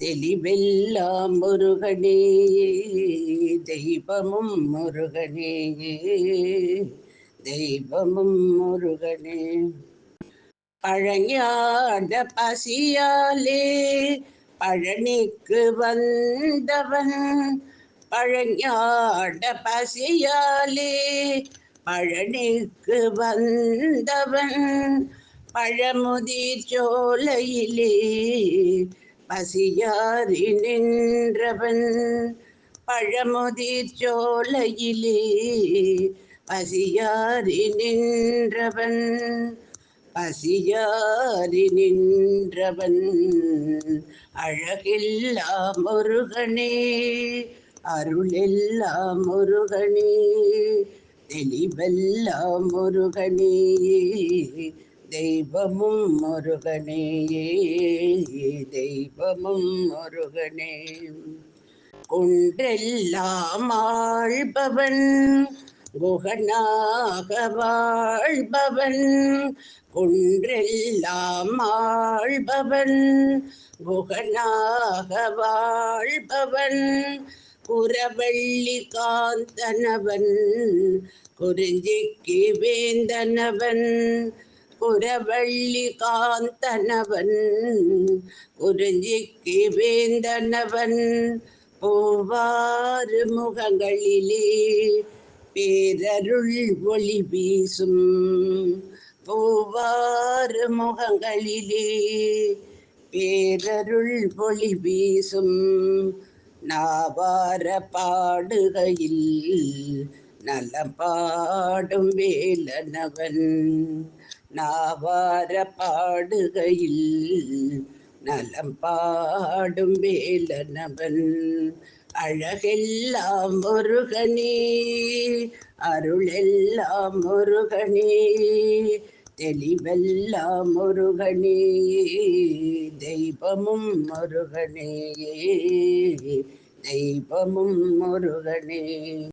தெளிவெல்லாம் முருகனே தெய்வமும் முருகனே தெய்வமும் முருகனே. பழஞான பசியாலே பழனிக்கு வந்தவன். பழஞான பசியாலே பழனிக்கு வந்தவன். பழமுதிர் சோலையிலே பசியாரி நின்றவன் பழமுதிர் சோலையிலே. பசியாரி நின்றவன் பசியாரி நின்றவன் அழகில்லா முருகனே அருளெல்லா முருகனே தெளிவெல்லா முருகனே. தெய்வமும் முருகனே தெய்வமும் முருகனே. குன்றெல்லாம் ஆழ்பவன் குகனாக வாழ்பவன். குன்றெல்லாம் ஆழ்பவன் குகனாக வாழ்பவன். குரவள்ளி காந்தனவன் குறிஞ்சிக்கு வேந்தனவன். புறவள்ளி காந்தனவன் குறிஞ்சிக்கு வேந்தனவன் பூவாறு முகங்களிலே பேரருள் ஒளி வீசும். பூவாறு முகங்களிலே பேரருள் ஒளி வீசும். நாவார பாடுகையில் நலம் பாடும் வேலனவன். நாவார பாடுகையில் நலம் பாடும் வேலனவன். அழகெல்லாம் முருகனே அருளெல்லாம் முருகனே தெளிவெல்லாம் முருகனே தெய்வமும் முருகனே தெய்வமும் முருகனே.